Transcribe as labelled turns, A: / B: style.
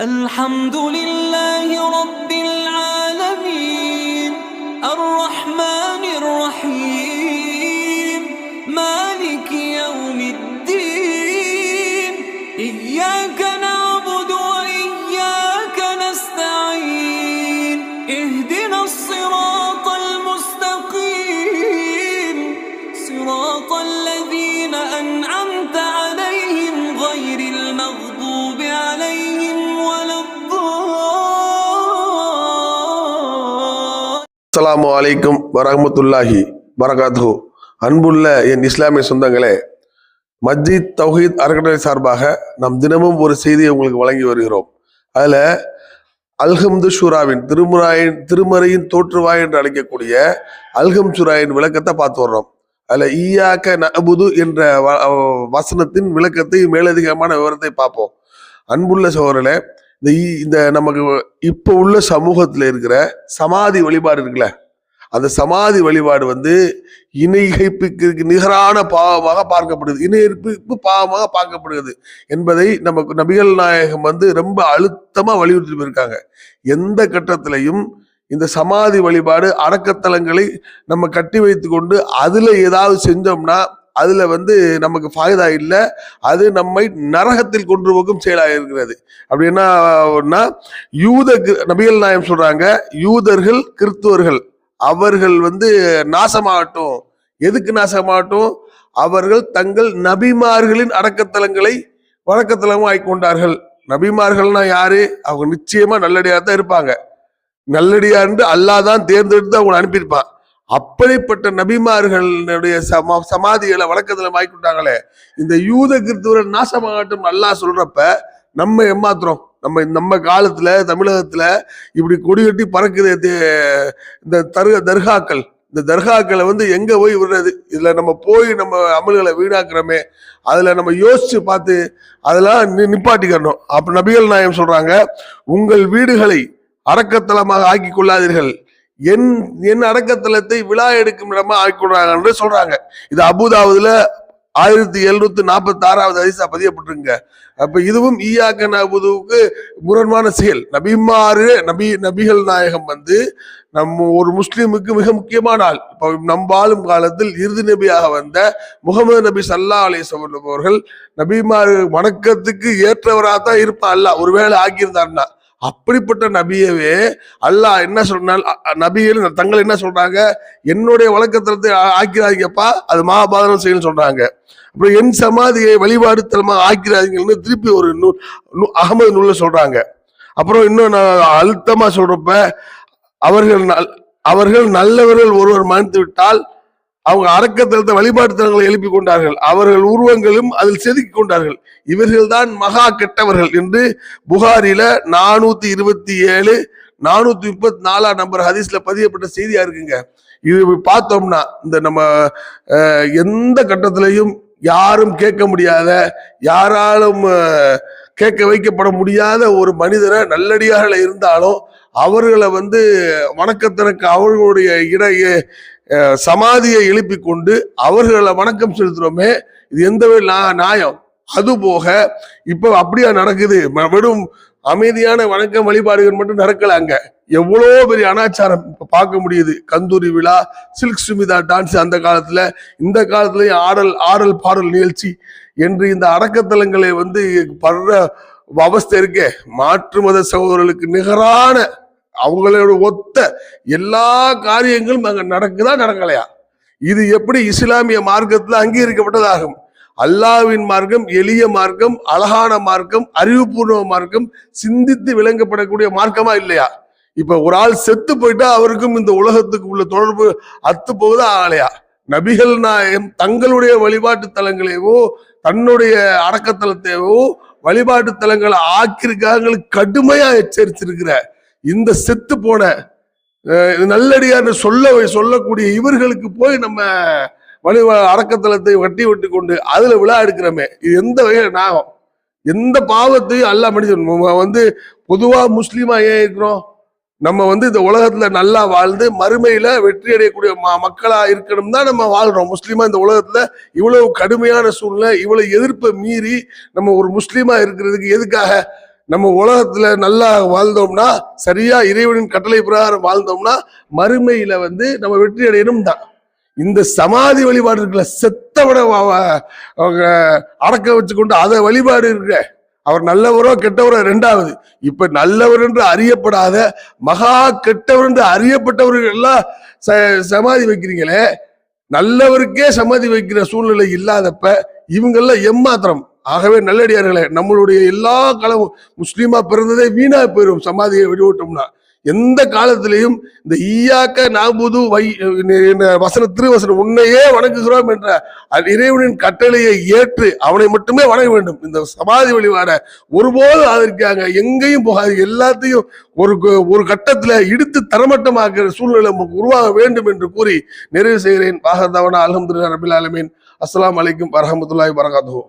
A: الحمد لله رب
B: அஸ்லாம் அலைக்கும் வரஹமத்துல்லாஹி வரகாத்து அன்புள்ள என் இஸ்லாமிய சொந்தங்களே மஸ்ஜித் தௌஹீத் அறக்கட்டளை சார்பாக நாம் தினமும் ஒரு செய்தியை உங்களுக்கு வழங்கி வருகிறோம். அதில் அல்ஹம்து ஷூராவின் திருமுராயின் திருமறையின் தோற்றுவாய் என்று அழைக்கக்கூடிய அல்ஹம் ஷுராயின் விளக்கத்தை பார்த்து வர்றோம். அதில் ஈயாக்க நபுது என்ற வசனத்தின் விளக்கத்தை மேலதிகமான விவரத்தை பார்ப்போம். அன்புள்ள சோழர்களே இந்த இந்த நமக்கு இப்போ உள்ள சமூகத்தில் இருக்கிற சமாதி வழிபாடு இருக்குல்ல அந்த சமாதி வழிபாடு வந்து இணைகைப்புக்கு நிகரான பாவமாக பார்க்கப்படுது. இணைப்பு பாவமாக பார்க்கப்படுகிறது என்பதை நமக்கு நபிகள் நாயகம் வந்து ரொம்ப அழுத்தமாக வலியுறுத்தி போயிருக்காங்க. எந்த கட்டத்திலையும் இந்த சமாதி வழிபாடு அடக்கத்தலங்களை நம்ம கட்டி வைத்து கொண்டு அதில் ஏதாவது செஞ்சோம்னா அதுல வந்து நமக்கு ஃபாய்தா இல்லை. அது நம்மை நரகத்தில் கொண்டு போகும் செயலாக இருக்கிறது. அப்படின்னா யூத நபிகள் நாயம் சொல்றாங்க யூதர்கள் கிறிஸ்துவர்கள் அவர்கள் வந்து நாசமாகட்டும். எதுக்கு நாசமாகட்டும்? அவர்கள் தங்கள் நபிமார்களின் அடக்கத்தலங்களை வழக்கத்தலமாக ஆய்க்கொண்டார்கள் நபிமார்கள்னா யாரு? அவங்க நிச்சயமா நல்லடியாக தான் இருப்பாங்க நல்லடியார்னு அல்லாஹ் தான் தேர்ந்தெடுத்து அவங்க அனுப்பியிருப்பான். அப்படிப்பட்ட நபிமார்களுடைய சமா சமாதிகளை வழக்கத்துல ஆய்க்கொண்டாங்களே இந்த யூத கிறிஸ்துவர்கள் நாசமாகட்டும் அல்லாஹ் சொல்றப்ப நம்ம ஏமாத்துறோம். நம்ம நம்ம காலத்துல தமிழகத்துல இப்படி கொடி கட்டி பறக்குது இந்த தர்க தர்காக்கள். இந்த தர்காக்களை வந்து எங்க போய் விடுறது? இதுல நம்ம போய் நம்ம அமல்களை வீணாக்குறோமே அதுல நம்ம யோசிச்சு பார்த்து அதெல்லாம் நி- நிப்பாட்டிக்கிறணும் அப்ப நபிகள் நாயம் சொல்றாங்க உங்கள் வீடுகளை அடக்கத்தலமாக ஆக்கி கொள்ளாதீர்கள். என் என் அடக்கத்தலத்தை விழா எடுக்கும் இடமா என்று சொல்றாங்க. இது அபுதாபுதுல ஆயிரத்தி எழுநூத்தி நாற்பத்தி ஆறாவது அதிசா பதியப்பட்டிருங்க அப்ப இதுவும் ஈயாக்க நபுதுவுக்கு முரண்மான செயல். நபிமாறு நபி நபிகள் நாயகம் வந்து நம்ம ஒரு முஸ்லீமுக்கு மிக முக்கியமான ஆள். இப்போ நம் வாழும் காலத்தில் இறுதி நபியாக வந்த முகமது நபி சல்லா அலி அவர்கள் நபிமாறு வணக்கத்துக்கு ஏற்றவராக தான் இருப்பான். அல்ல ஒருவேளை ஆக்கியிருந்தாருன்னா. அப்படிப்பட்ட நபியவே அல்லாஹ் என்ன சொன்னால் நபியில் நபிகள் தங்கள் என்ன சொல்றாங்க? என்னுடைய வழக்கத்தலத்தை ஆக்கிறாங்கப்பா அது மகாபாரதம் செய்யணும்னு சொல்றாங்க. அப்புறம் என் சமாதியை வழிபாடு தலமா ஆக்கிறாதீங்கன்னு திருப்பி ஒரு நூல் நூ- அகமது நூல்ல சொல்றாங்க. அப்புறம் இன்னும் நான் அழுத்தமா சொல்றப்ப அவர்கள் நல்- அவர்கள் நல்லவர்கள் ஒருவர் மறந்து விட்டால் அவங்க அரக்கத்தலத்தை வழிபாட்டுத்தலங்களை எழுப்பி கொண்டார்கள். அவர்கள் உருவங்களும் அதில் செதுக்கி கொண்டார்கள். இவர்கள்தான் மகா கெட்டவர்கள் என்று புகாரில நானூத்தி இருபத்தி ஏழு நானூத்தி முப்பத்தி நாலாம் நம்பர் ஹதீஸ்ல பதியப்பட்ட செய்தியா இருக்குங்க? இது பார்த்தோம்னா இந்த நம்ம எந்த கட்டத்திலையும் யாரும் கேட்க முடியாத யாராலும் கேட்க வைக்கப்பட முடியாத ஒரு மனிதரை நல்லடியாக இருந்தாலும் அவர்களை வந்து வணக்கத்திற்கு அவர்களுடைய இட சமாதியை எழுப்பி கொண்டு அவர்களை வணக்கம் செலுத்துறோமே இது எந்த நா- நியாயம்? அது போக இப்ப அப்படியா நடக்குது? வெறும் அமைதியான வணக்கம் வழிபாடுகள் மட்டும் நடக்கல அங்க. எவ்வளோ பெரிய அனாச்சாரம் இப்ப பார்க்க முடியுது. கந்தூரி விழா சில்க் சுமிதா டான்ஸ் அந்த காலத்துல இந்த காலத்துலயும் ஆடல் ஆடல் பாடல் நிகழ்ச்சி என்று இந்த அடக்கத்தலங்களை வந்து படுற அவஸ்தை இருக்கே. மாற்று மத சகோதரர்களுக்கு நிகரான அவங்களோட ஒத்த எல்லா காரியங்களும் அங்க நடக்குதா நடக்கலையா? இது எப்படி இஸ்லாமிய மார்க்கத்துல அங்கீகரிக்கப்பட்டதாகும்? அல்லாவின் மார்க்கம் எளிய மார்க்கம் அழகான மார்க்கம் அறிவுபூர்வ மார்க்கம் சிந்தித்து விளங்கப்படக்கூடிய மார்க்கமா இல்லையா? இப்ப ஒரு ஆள் செத்து போயிட்டா அவருக்கும் இந்த உலகத்துக்கு உள்ள தொடர்பு அத்து போகுதா ஆகலையா? நபிகள் நாயம் தங்களுடைய வழிபாட்டு தலங்களையோ தன்னுடைய அடக்கத்தலத்தையோ வழிபாட்டு தலங்களை ஆக்கியிருக்காங்க கடுமையா எச்சரிச்சிருக்கிற இந்த செத்து போன நல்லடியார்னு சொல்ல சொல்லக்கூடிய இவர்களுக்கு போய் நம்ம வலி அடக்கத்தலத்தை வட்டி விட்டு கொண்டு அதுல விழா எடுக்கிறோமே. இது எந்த வகையில நாகம் எந்த பாவத்தையும் அல்ல மனிதன். வந்து பொதுவா முஸ்லீமா ஏன் இருக்கிறோம்? நம்ம வந்து இந்த உலகத்துல நல்லா வாழ்ந்து மறுமையில வெற்றி அடையக்கூடிய ம- மக்களா இருக்கணும் தான் நம்ம வாழ்றோம். முஸ்லீமா இந்த உலகத்துல இவ்வளவு கடுமையான சூழ்நிலை இவ்வளவு எதிர்ப்பை மீறி நம்ம ஒரு முஸ்லீமா இருக்கிறதுக்கு எதுக்காக நம்ம உலகத்துல நல்லா வாழ்ந்தோம்னா சரியா இறைவனின் கட்டளை பிரகாரம் வாழ்ந்தோம்னா மறுமையில வந்து நம்ம வெற்றி அடையணும் தான் இந்த சமாதி வழிபாடு இருக்குல்ல செத்தவட அவங்க அடக்க வச்சு கொண்டு அதை வழிபாடு இருக்க அவர் நல்லவரோ கெட்டவரோ ரெண்டாவது. இப்ப நல்லவர் என்று அறியப்படாத மகா கெட்டவர் என்று அறியப்பட்டவர்கள் எல்லாம் ச- சமாதி வைக்கிறீங்களே நல்லவருக்கே சமாதி வைக்கிற சூழ்நிலை இல்லாதப்ப இவங்கெல்லாம் எம்மாத்திரம்? ஆகவே நல்லடியார்களே நம்மளுடைய எல்லா காலமும் முஸ்லீமா பிறந்ததே வீணா போயிடும் சமாதியை விடுவிட்டோம்னா எந்த காலத்திலையும் இந்த ஈயாக்க நாபுது வை வசன திருவசனம் உன்னையே வணங்குகிறோம் என்ற இறைவனின் கட்டளையை ஏற்று அவனை மட்டுமே வணங்க வேண்டும். இந்த சமாதி வழிபாட ஒருபோதும் ஆதரிக்காங்க. எங்கேயும் போகாது எல்லாத்தையும் ஒரு ஒரு கட்டத்துல இடித்து தரமட்டமாக்குற சூழ்நிலை நமக்கு உருவாக வேண்டும் என்று கூறி நிறைவு செய்கிறேன். பாகதவனா அலமதுல்லா ரபில் அலமீன் அஸ்லாம் அலைக்கும் வரமத்துல்லாய் வரகாத்துஹு